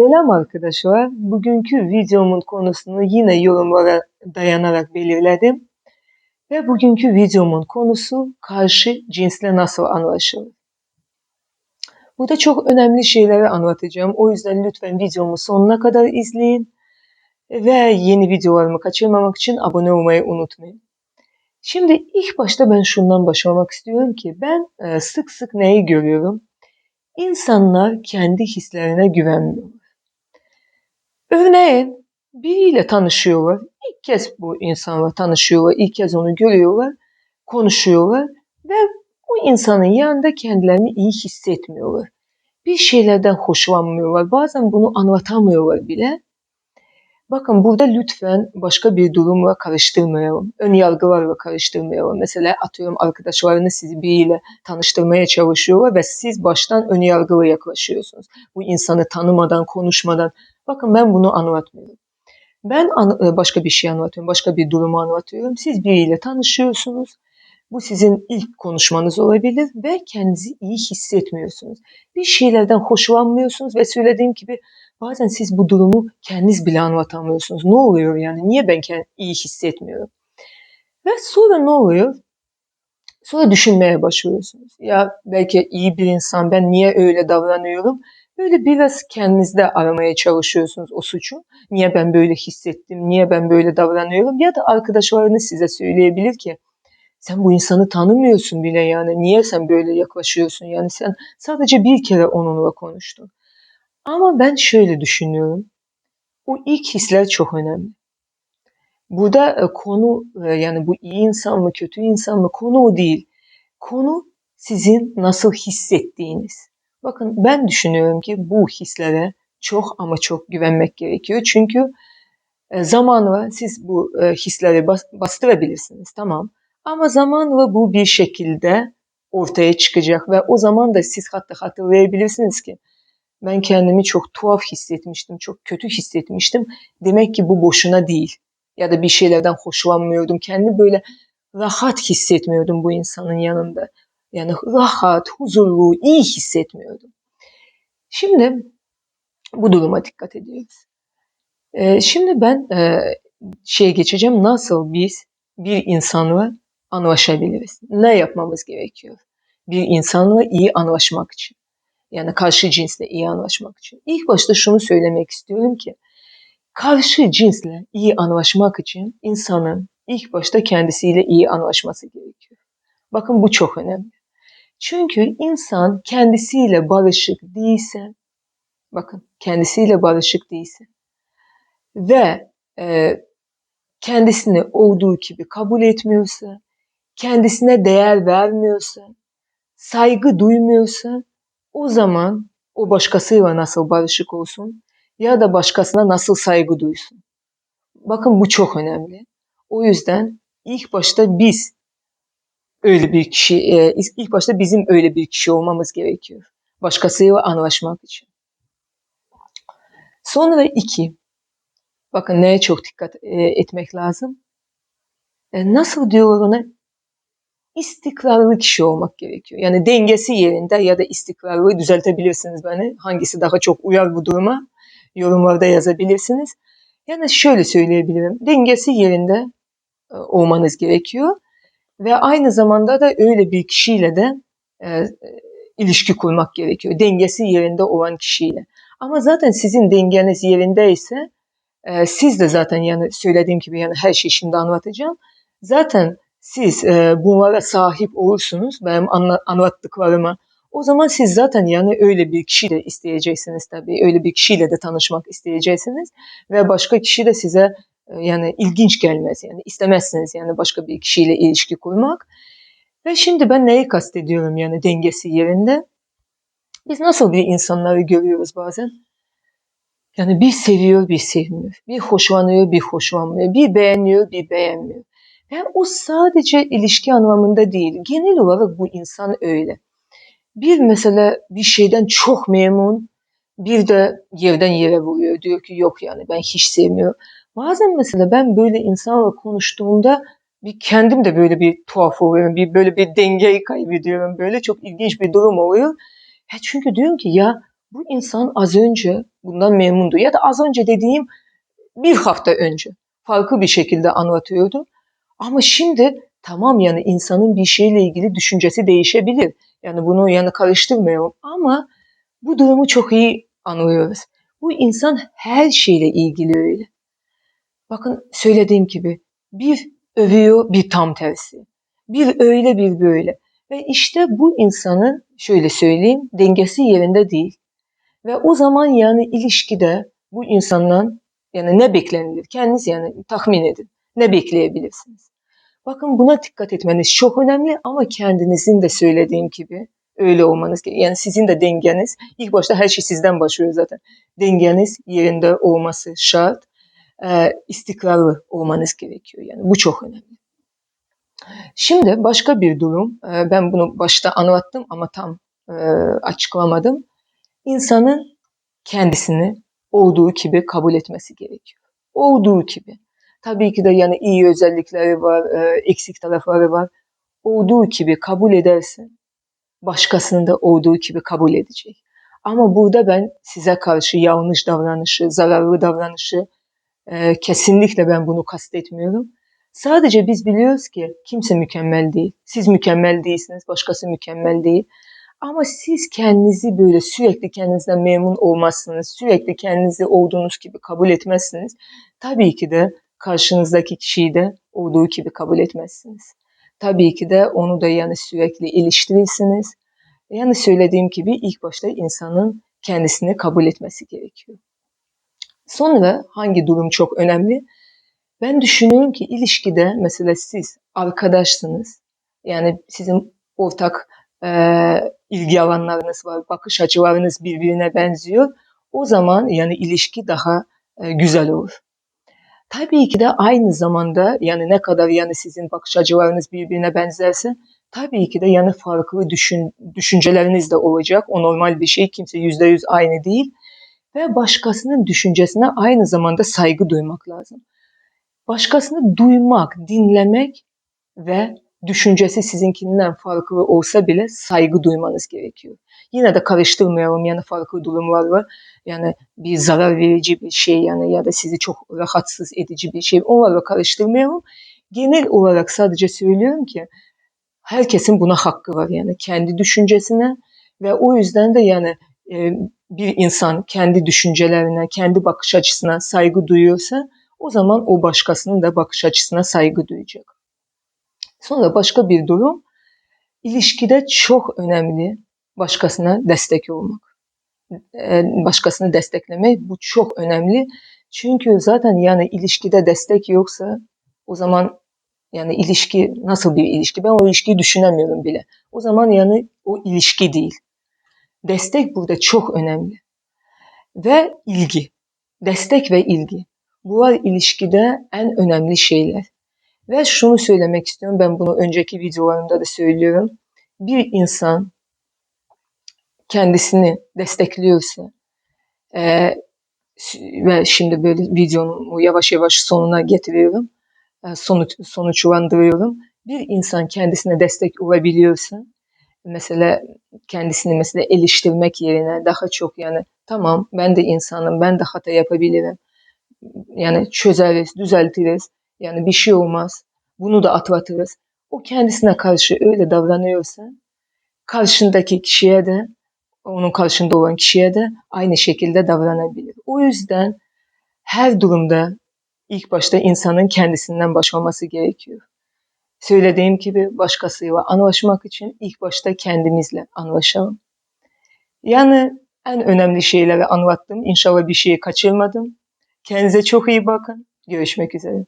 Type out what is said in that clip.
Selam arkadaşlar. Bugünkü videomun konusunu yine yorumlara dayanarak belirledim. Ve bugünkü videomun konusu karşı cinsle nasıl anlaşılır? Burada çok önemli şeyleri anlatacağım. O yüzden lütfen videomu sonuna kadar izleyin. Ve yeni videolarımı kaçırmamak için abone olmayı unutmayın. Şimdi ilk başta ben şundan başlamak istiyorum ki ben e, sık sık neyi görüyorum? İnsanlar kendi hislerine güvenmiyor. Örneğin biriyle tanışıyorlar. İlk kez bu insanla tanışıyorlar. ilk kez onu görüyorlar. Konuşuyorlar. Ve o insanın yanında kendilerini iyi hissetmiyorlar. Bir şeylerden hoşlanmıyorlar. Bazen bunu anlatamıyorlar bile. Bakın burada lütfen başka bir durumla karıştırmayalım. Ön yargılarla karıştırmayalım. Mesela atıyorum arkadaşlarınız sizi biriyle tanıştırmaya çalışıyorlar ve siz baştan ön yargılı yaklaşıyorsunuz. Bu insanı tanımadan, konuşmadan. Bakın ben bunu anlatmıyorum. Ben e, başka bir şey anlatıyorum, başka bir durumu anlatıyorum. Siz biriyle tanışıyorsunuz. Bu sizin ilk konuşmanız olabilir ve kendinizi iyi hissetmiyorsunuz. Bir şeylerden hoşlanmıyorsunuz ve söylediğim gibi bazen siz bu durumu kendiniz bile anlatamıyorsunuz. Ne oluyor yani? Niye ben kendimi iyi hissetmiyorum? Ve sonra ne oluyor? Sonra düşünmeye başlıyorsunuz. Ya belki iyi bir insan ben niye öyle davranıyorum? Böyle biraz kendinizde aramaya çalışıyorsunuz o suçu. Niye ben böyle hissettim, niye ben böyle davranıyorum? Ya da arkadaşlarınız size söyleyebilir ki sen bu insanı tanımıyorsun bile yani. Niye sen böyle yaklaşıyorsun? Yani sen sadece bir kere onunla konuştun. Ama ben şöyle düşünüyorum. O ilk hisler çok önemli. Burada e, konu e, yani bu iyi insan mı kötü insan mı konu o değil. Konu sizin nasıl hissettiğiniz. Bakın ben düşünüyorum ki bu hislere çok ama çok güvenmek gerekiyor. Çünkü e, zamanla siz bu e, hisleri bastırabilirsiniz tamam. Ama zamanla bu bir şekilde ortaya çıkacak ve o zaman da siz hatta hatırlayabilirsiniz ki ben kendimi çok tuhaf hissetmiştim, çok kötü hissetmiştim. Demek ki bu boşuna değil. Ya da bir şeylerden hoşlanmıyordum. Kendi böyle rahat hissetmiyordum bu insanın yanında. Yani rahat, huzurlu, iyi hissetmiyordum. Şimdi bu duruma dikkat ediyoruz. Ee, şimdi ben e, şeye geçeceğim. Nasıl biz bir insanla anlaşabiliriz? Ne yapmamız gerekiyor? Bir insanla iyi anlaşmak için. Yani karşı cinsle iyi anlaşmak için. İlk başta şunu söylemek istiyorum ki karşı cinsle iyi anlaşmak için insanın ilk başta kendisiyle iyi anlaşması gerekiyor. Bakın bu çok önemli. Çünkü insan kendisiyle barışık değilse, bakın kendisiyle barışık değilse ve e, kendisini olduğu gibi kabul etmiyorsa, kendisine değer vermiyorsa, saygı duymuyorsa o zaman o başkasıyla nasıl barışık olsun ya da başkasına nasıl saygı duysun. Bakın bu çok önemli. O yüzden ilk başta biz öyle bir kişi, e, ilk başta bizim öyle bir kişi olmamız gerekiyor. Başkasıyla anlaşmak için. Sonra iki, bakın neye çok dikkat e, etmek lazım. E, nasıl diyorlar ona? İstikrarlı kişi olmak gerekiyor. Yani dengesi yerinde ya da istikrarlı düzeltebilirsiniz beni. Hangisi daha çok uyar bu duruma? Yorumlarda yazabilirsiniz. Yani şöyle söyleyebilirim. Dengesi yerinde olmanız gerekiyor. Ve aynı zamanda da öyle bir kişiyle de e, ilişki kurmak gerekiyor. Dengesi yerinde olan kişiyle. Ama zaten sizin dengeniz yerindeyse e, siz de zaten yani söylediğim gibi yani her şeyi şimdi anlatacağım. Zaten siz e, bunlara sahip olursunuz benim anla, anlattıklarıma. O zaman siz zaten yani öyle bir kişiyle isteyeceksiniz tabii. Öyle bir kişiyle de tanışmak isteyeceksiniz. Ve başka kişi de size yani ilginç gelmez yani istemezsiniz yani başka bir kişiyle ilişki kurmak. Ve şimdi ben neyi kastediyorum yani dengesi yerinde? Biz nasıl bir insanları görüyoruz bazen? Yani bir seviyor, bir sevmiyor. Bir hoşlanıyor, bir hoşlanmıyor. Bir beğeniyor, bir beğenmiyor. Ve o sadece ilişki anlamında değil. Genel olarak bu insan öyle. Bir mesela bir şeyden çok memnun, bir de yerden yere vuruyor. Diyor ki yok yani ben hiç sevmiyorum. Bazen mesela ben böyle insanla konuştuğumda bir kendim de böyle bir tuhaf oluyorum. Bir böyle bir dengeyi kaybediyorum. Böyle çok ilginç bir durum oluyor. Ya çünkü diyorum ki ya bu insan az önce bundan memnundu ya da az önce dediğim bir hafta önce farklı bir şekilde anlatıyordu. Ama şimdi tamam yani insanın bir şeyle ilgili düşüncesi değişebilir. Yani bunu yani karıştırmıyorum ama bu durumu çok iyi anlıyoruz. Bu insan her şeyle ilgili öyle. Bakın söylediğim gibi bir övüyor bir tam tersi. Bir öyle bir böyle. Ve işte bu insanın şöyle söyleyeyim dengesi yerinde değil. Ve o zaman yani ilişkide bu insandan yani ne beklenilir? Kendiniz yani tahmin edin. Ne bekleyebilirsiniz? Bakın buna dikkat etmeniz çok önemli ama kendinizin de söylediğim gibi öyle olmanız gerekiyor. Yani sizin de dengeniz, ilk başta her şey sizden başlıyor zaten. Dengeniz yerinde olması şart. E, istikrarlı olmanız gerekiyor. Yani bu çok önemli. Şimdi başka bir durum, e, ben bunu başta anlattım ama tam e, açıklamadım. İnsanın kendisini olduğu gibi kabul etmesi gerekiyor. Olduğu gibi. Tabii ki de yani iyi özellikleri var, eksik tarafları var. Olduğu gibi kabul ederse başkasını da olduğu gibi kabul edecek. Ama burada ben size karşı yanlış davranışı, zararlı davranışı e, kesinlikle ben bunu kastetmiyorum. Sadece biz biliyoruz ki kimse mükemmel değil. Siz mükemmel değilsiniz, başkası mükemmel değil. Ama siz kendinizi böyle sürekli kendinizden memnun olmazsınız, sürekli kendinizi olduğunuz gibi kabul etmezsiniz. Tabii ki de karşınızdaki kişiyi de olduğu gibi kabul etmezsiniz. Tabii ki de onu da yani sürekli iliştirirsiniz. Yani söylediğim gibi ilk başta insanın kendisini kabul etmesi gerekiyor. Sonra hangi durum çok önemli? Ben düşünüyorum ki ilişkide mesela siz arkadaşsınız. Yani sizin ortak e, ilgi alanlarınız var, bakış açılarınız birbirine benziyor. O zaman yani ilişki daha e, güzel olur. Tabii ki de aynı zamanda yani ne kadar yani sizin bakış açılarınız birbirine benzerse tabii ki de yani farklı düşün, düşünceleriniz de olacak. O normal bir şey. Kimse yüzde yüz aynı değil. Ve başkasının düşüncesine aynı zamanda saygı duymak lazım. Başkasını duymak, dinlemek ve düşüncesi sizinkinden farklı olsa bile saygı duymanız gerekiyor. Yine de karıştırmayalım yani farklı durumlar var. Yani bir zarar verici bir şey yani ya da sizi çok rahatsız edici bir şey onlarla karıştırmayalım. Genel olarak sadece söylüyorum ki herkesin buna hakkı var yani kendi düşüncesine ve o yüzden de yani e, bir insan kendi düşüncelerine, kendi bakış açısına saygı duyuyorsa o zaman o başkasının da bakış açısına saygı duyacak. Sonra başka bir durum, ilişkide çok önemli başkasına destek olmak. Ee, başkasını desteklemek bu çok önemli. Çünkü zaten yani ilişkide destek yoksa o zaman yani ilişki nasıl bir ilişki? Ben o ilişkiyi düşünemiyorum bile. O zaman yani o ilişki değil. Destek burada çok önemli. Ve ilgi. Destek ve ilgi. Bunlar ilişkide en önemli şeyler. Ve şunu söylemek istiyorum, ben bunu önceki videolarımda da söylüyorum. Bir insan kendisini destekliyorsa e, ve şimdi böyle videonun yavaş yavaş sonuna getiriyorum, e, sonuç, sonuçlandırıyorum. Bir insan kendisine destek olabiliyorsa, mesela kendisini mesela eleştirmek yerine daha çok yani tamam ben de insanım, ben de hata yapabilirim. Yani çözeriz, düzeltiriz yani bir şey olmaz. Bunu da atlatırız. O kendisine karşı öyle davranıyorsa karşındaki kişiye de onun karşında olan kişiye de aynı şekilde davranabilir. O yüzden her durumda ilk başta insanın kendisinden başlaması gerekiyor. Söylediğim gibi başkasıyla anlaşmak için ilk başta kendimizle anlaşalım. Yani en önemli şeyleri anlattım. İnşallah bir şeyi kaçırmadım. Kendinize çok iyi bakın. Görüşmek üzere.